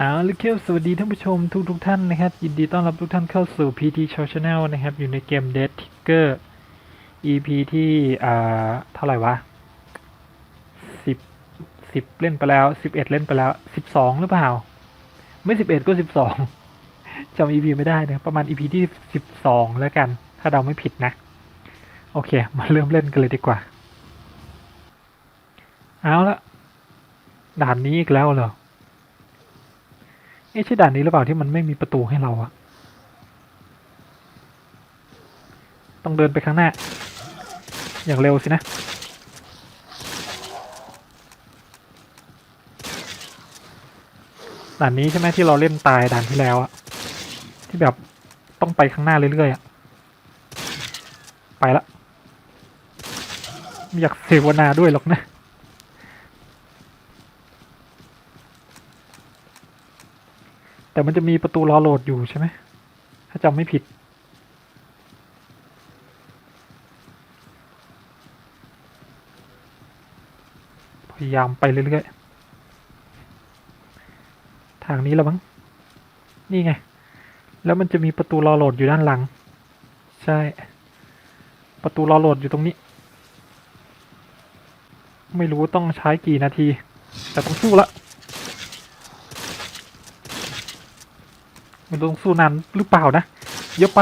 เอาละครับสวัสดีท่านผู้ชมทุกทุกท่านนะครับ ยินดีต้อนรับทุกท่านเข้าสู่ PT Show Channel นะครับ อยู่ในเกม Dead Ticker EP ที่อ่าเท่าไหร่วะสิบสิบเล่นไปแล้วสิบเอ็ดเล่นไปแล้วสิบสองหรือเปล่า ไม่สิบเอ็ดก็สิบสองจำ EP ไม่ได้นะประมาณ EP ที่สิบสองแล้วกัน ถ้าเดาไม่ผิดนะ โอเค มาเริ่มเล่นกันเลยดีกว่า เอาละด่านนี้อีกแล้วเหรอ เอ๊ะใช่ด่านนี้หรือเปล่าที่มันไม่มีประตูให้เราอะต้องเดินไปข้างหน้า อย่างเร็วสินะ ด่านนี้ใช่ไหมที่เราเล่นตายด่านที่แล้วอะที่แบบต้องไปข้างหน้าเรื่อยๆอะไปละไม่อยากเสวนาด้วยหรอกนะ แต่มันจะมีประตูรอโหลดอยู่ใช่ไหม ถ้าจำไม่ผิด พยายามไปเรื่อยๆ ทางนี้แล้วมั้ง นี่ไง แล้วมันจะมีประตูรอโหลดอยู่ด้านหลัง ใช่ ประตูรอโหลดอยู่ตรงนี้ ไม่รู้ต้องใช้กี่นาที แต่ต้องสู้ละ ไม่รู้ต้องสู้นานหรือเปล่านะเยอะไป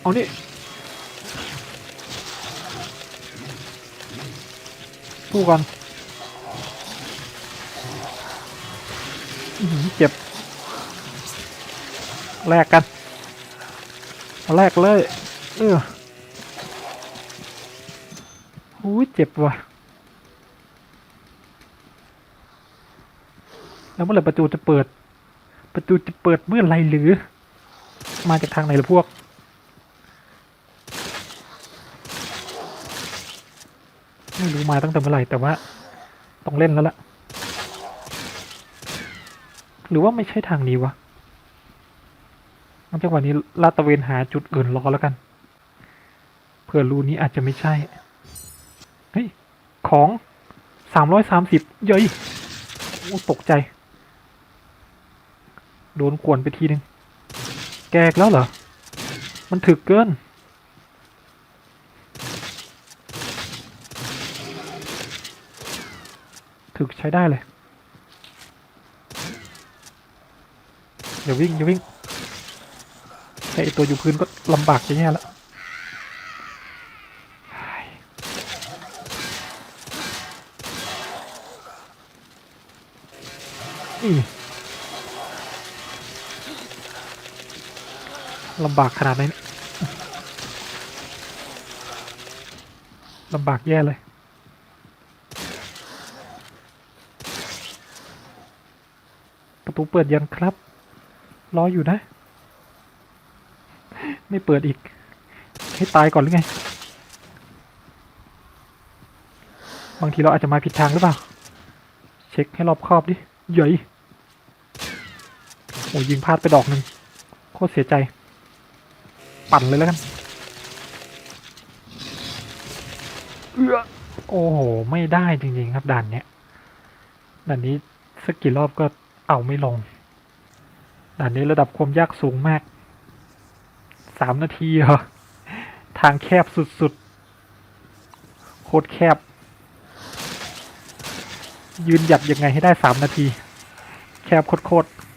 เอานี่สู้กันเจ็บแลกกันแลกเลย เออหูเจ็บว่ะ แล้วเมื่อไหร่ประตูจะเปิด ประตูจะเปิดเมื่อไรหรือ มาจากทางไหนล่ะพวก ไม่รู้มาตั้งแต่เมื่อไหร่แต่ว่า ต้องเล่นแล้วล่ะ หรือว่าไม่ใช่ทางนี้วะงั้นจังหวะนี้ลาดตะเวนหาจุดอื่นรอแล้วกัน เผื่อรูนี้อาจจะไม่ใช่ เฮ้ย ของสามร้อยสามสิบเย้ยโอ้ตกใจ โดนกวนไปทีนึง แกกแล้วเหรอ มันถึกเกิน ถึกใช้ได้เลย อย่าวิ่งอย่าวิ่งแค่ไอตัวอยู่พื้นก็ลำบากจะแย่แล้วอืม ลำบากขนาดไหนเนี่ยลำบากแย่เลย ประตูเปิดยังครับ รออยู่นะ ไม่เปิดอีก ให้ตายก่อนหรือไง บางทีเราอาจจะมาผิดทางหรือเปล่า เช็คให้รอบครอบดิเหย่อโอ้ยิงพลาดไปดอกหนึ่งโคตรเสียใจ ปั่นเลยแล้วกันเอือโอ้โห ไม่ได้จริง ๆ ครับด่านเนี้ยด่านนี้สักกี่รอบก็เอาไม่ลงด่านนี้ระดับความยากสูงมากสามนาทีเหรอทางแคบสุดๆ โคตรแคบ ยืนหยัดยังไงให้ได้สามนาที แคบโคตรๆ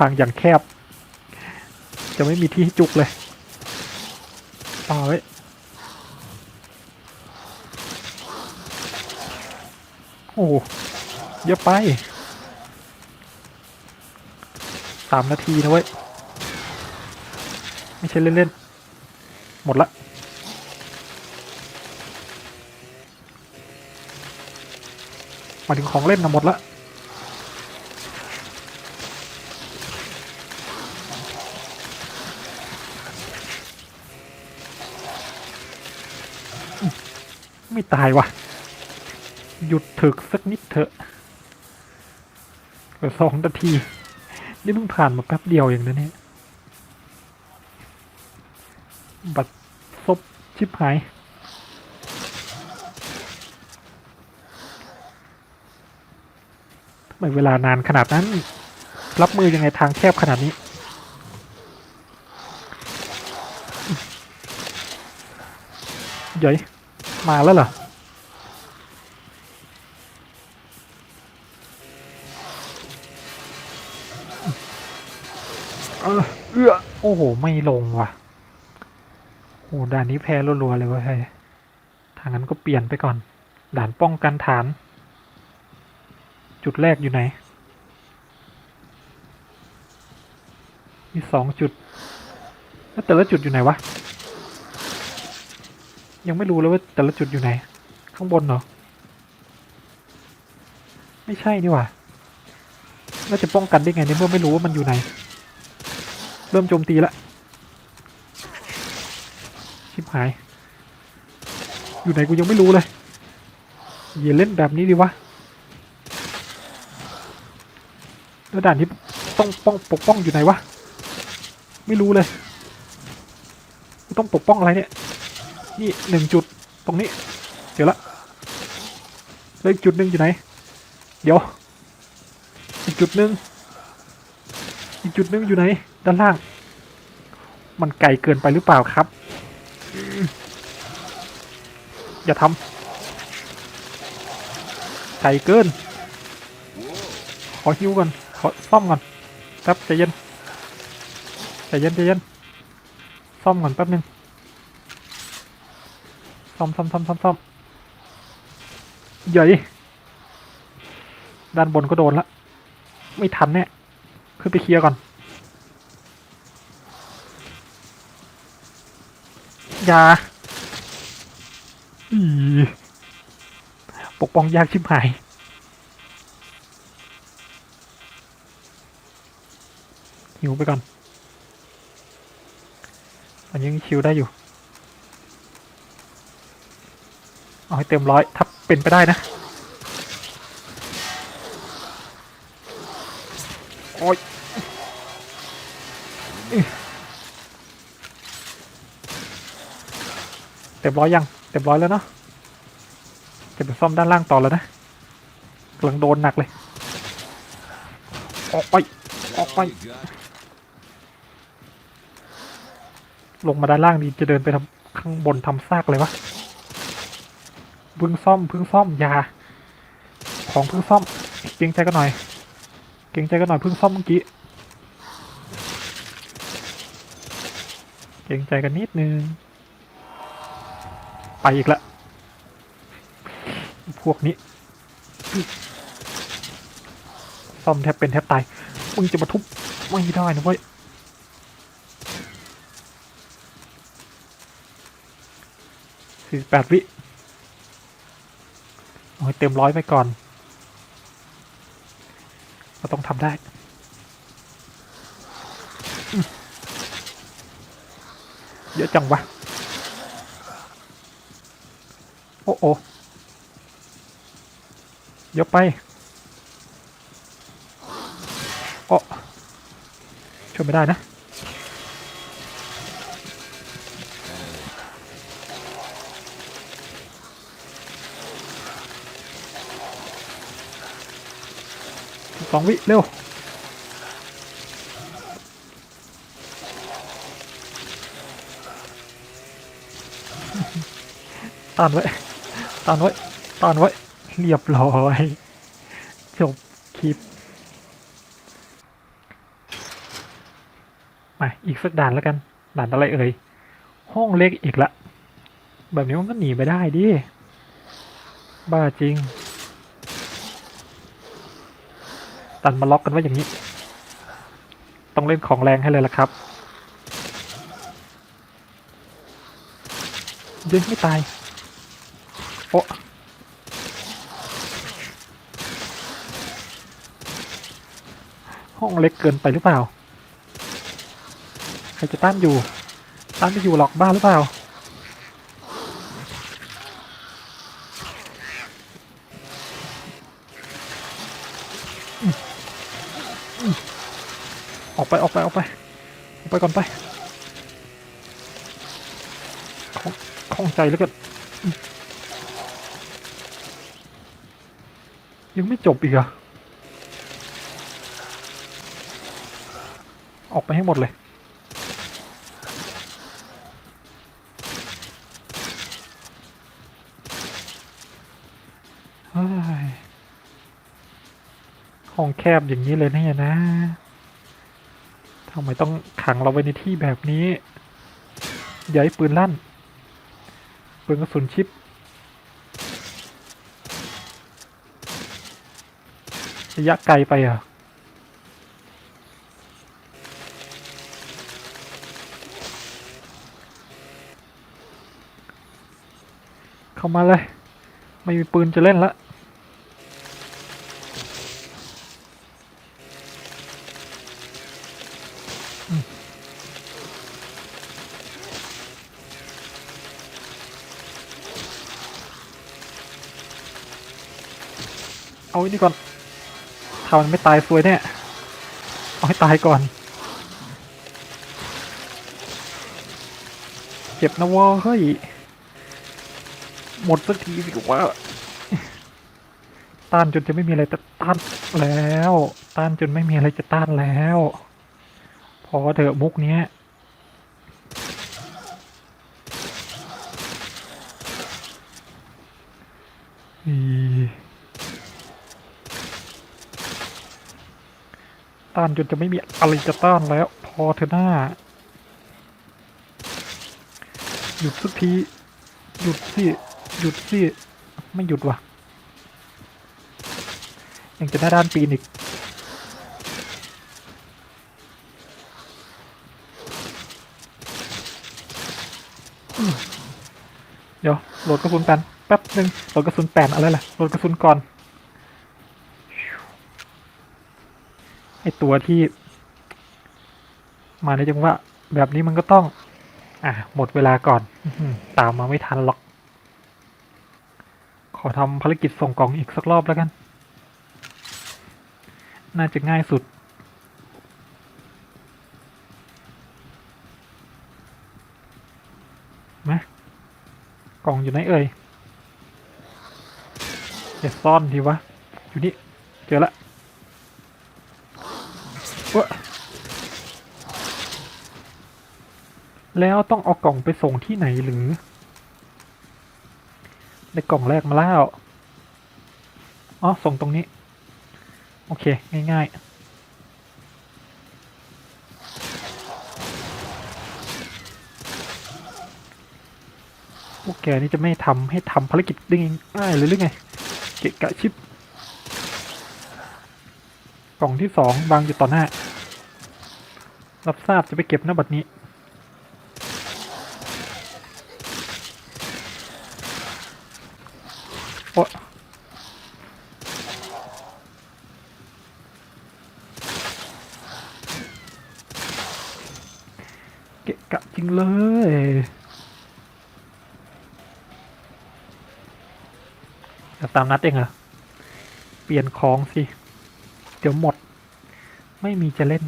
ทางอย่างแคบ จะไม่มีที่ให้จุกเลยต่อไว้โอ้เยอะไปสามนาทีนะเว้ย ไม่ใช่เล่นๆ หมดละมาถึงของเล่นนะหมดละ ไม่ตายวะหยุดถึกสักนิดเถอะสองนาที นี่เพิ่งผ่านมาแป๊บเดียวอย่างนั้นเนี่ยบัตรซบชิบหายทำไมเวลานานขนาดนั้น รับมือยังไงทางแคบขนาดนี้ ใหญ่ มาแล้วเหรอ เออเอื้อโอ้โห ไม่ลงว่ะ โอ้ด่านนี้แพ้รัวๆเลยว้ยเฮ้ยทางนั้นก็เปลี่ยนไปก่อน ด่านป้องกันฐาน จุดแรกอยู่ไหน มีสองจุด แล้วแต่ละจุดอยู่ไหนวะ ยังไม่รู้เลยว่าแต่ละจุดอยู่ไหน ข้างบนเหรอ ไม่ใช่นี่หว่าแล้วจะป้องกันได้ไงในเมื่อไม่รู้ว่ามันอยู่ไหน เริ่มโจมตีละ ชิบหาย อยู่ไหนกูยังไม่รู้เลยอย่าเล่นแบบนี้ดิวะแล้วด่านที่ต้องป้องปกป้องอยู่ไหนวะ ไม่รู้เลย ต้องปกป้องอะไรเนี่ย นี่หนึ่งจุดตรงนี้เดี๋ยวละแล้วอีกจุดหนึ่งอยู่ไหน เดี๋ยว อีกจุดหนึ่งอีกจุดหนึ่งอยู่ไหน ด้านล่าง มันไกลเกินไปหรือเปล่าครับ อย่าทำไกลเกิน ขอฮิวก่อน ขอซ่อมก่อนแป๊บใจเย็นใจเย็นใจเย็นซ่อมก่อนแป๊บหนึง ซ่อมซ่อมซ่อมซ่อมซ่อมใหญ่ด้านบนก็โดนละ ไม่ทันแน่ขึ้นไปเคลียร์ก่อนอยาอีปกป้องยากชิบหาย หิวไปก่อนมันยังชิวได้อยู่ เอาให้เต็มร้อยถ้าเป็นไปได้นะ โอ้ยเต็มร้อยยัง เต็มร้อยแล้วเนาะจะไปซ่อมด้านล่างต่อแล้วนะกำลังโดนหนักเลย ออกไป ออกไป ลงมาด้านล่างดีจะเดินไปทำข้างบนทำซากเลยวะ พึ่งซ่อมพึ่งซ่อมยา ของพึ่งซ่อม เกรงใจกันหน่อย เกรงใจกันหน่อยพึ่งซ่อมเมื่อกี้ เกรงใจกันนิดนึง ไปอีกละ พวกนี้ ซ่อมแทบเป็นแทบตาย มึงจะมาทุบไม่ได้นะเว้ยสี่สิบแปดวิ ให้เต็มร้อยไปก่อน เราต้องทำได้เยอะจังวะ โอ้โอเยอะไป โอ้ช่วยไม่ได้นะ สองวิเร็วต้านไว้ต้านไว้ต้านไว้ เรียบร้อย จบคลิปมาอีกสักด่านแล้วกัน ด่านอะไรเอ่ย ห้องเล็กอีกละ แบบนี้มันก็หนีไม่ได้ดิ บ้าจริง ตันมาล็อกกันไว้อย่างนี้ ต้องเล่นของแรงให้เลยละครับยิงไม่ตาย โอ้ห้องเล็กเกินไปหรือเปล่า ใครจะต้านอยู่ ต้านไม่อยู่หรอกบ้าหรือเปล่า ก่อนไปข้องใจแล้วกันยังไม่จบอีกอะออกไปให้หมดเลย ห้องแคบอย่างนี้เลยเนี่ยนะ ทำไมต้องขังเราไว้ในที่แบบนี้ย่าให้ปืนลั่นปืนกระสุนชิประยะไกลไปเหรอะเข้ามาเลย ไม่มีปืนจะเล่นละ เอาไอ้นี่ก่อนถ้ามันไม่ตายซวยแน่เอาให้ตายก่อน เจ็บนะวะเฮ้ย หมดสักทีสิว่าต้านจนจะไม่มีอะไรจะต้านแล้ว ต้านจนไม่มีอะไรจะต้านแล้ว พอเถอะมุกเนี้ย ต้านจนจะไม่มีอะไรจะต้านแล้ว พอเถอหน้า หยุดสักที หยุดสิ หยุดสิ ไม่หยุดว่ะ ยังจะหน้าด้านปีนอีกเดี๋ยวโหลดกระสุนแปนแป๊บหนึ่งโหลดกระสุนแปนอะไรล่ะโหลดกระสุนก่อน ไอตัวที่ มาในจังหวะแบบนี้มันก็ต้อง อะ หมดเวลาก่อนตามมาไม่ทันหรอก ขอทำภารกิจส่งกล่องอีกสักรอบแล้วกัน น่าจะง่ายสุดมกล่องอยู่ไหนเอ่ยอย่าซ่อนทีวะ อยู่นี่ เจอละเว้อ แล้วต้องเอากล่องไปส่งที่ไหนหรือ ได้กล่องแรกมาแล้ว อ๋อ ส่งตรงนี้ โอเค ง่าย ๆพวกแกนี่จะไม่ทำให้ทำภารกิจได้ง่ายเลยหรือไง เกะกะชิป กล่องที่สองวางอยู่ต่อหน้า รับทราบจะไปเก็บหน้าบัดนี้ โอ๊ะเกะกะจริงเลยจะตามนัดเองเหรอเปลี่ยนของสิ เดี๋ยวหมด ไม่มีจะเล่น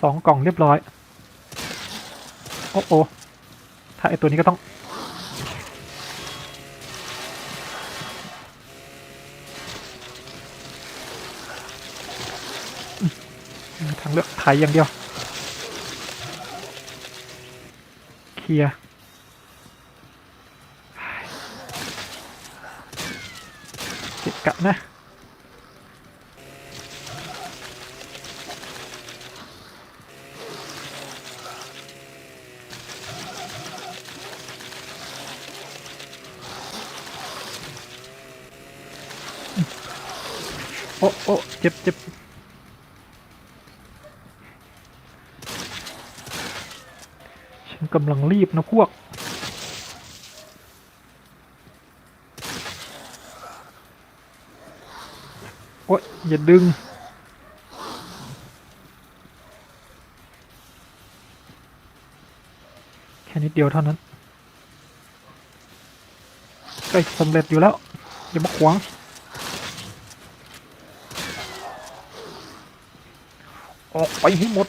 สองกล่องเรียบร้อย โอ้โอถ้าไอตัวนี้ก็ต้อง ทางเลือกไทยอย่างเดียว เคลียร์เกะกะนะ อ้โอ้เจ็บเจ็บฉันกำลังรีบนะพวก โอ๊ยอย่าดึงแค่นิดเดียวเท่านั้นใกล้สำเร็จอยู่แล้ว อย่ามาขวาง ออกไปให้หมด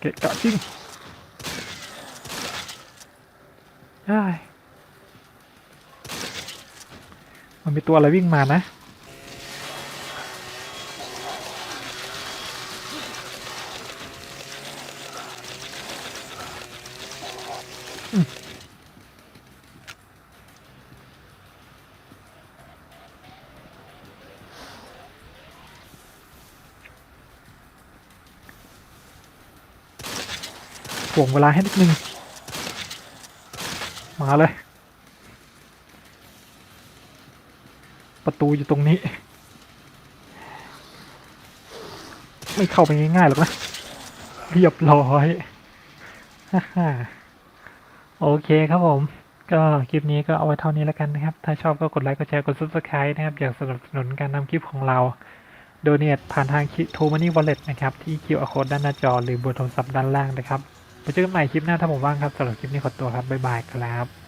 เกะกะจริงได้มันมีตัวอะไรวิ่งมานะ ถ่วงเวลาให้นิดนึง มาเลย ประตูอยู่ตรงนี้ ไม่เข้าไปง่ายๆหรอกนะ เรียบร้อยฮ่าๆโอเคครับผม ก็คลิปนี้ก็เอาไว้เท่านี้แล้วกันนะครับ ถ้าชอบก็กดไลค์กดแชร์กด subscribe นะครับ อยากสนับสนุนการทำคลิปของเราโดเน a ผ่านทางโทมันนี่วอลเล็ตนะครับ ที่ QR code ด้านหน้าจอ หรือเบอร์โทรศัพท์ด้านล่างนะครับ เจอกันใหม่คลิปหน้าถ้าผมว่างครับสำหรับคลิปนี้ขอตัวครับบ๊ายบายครับ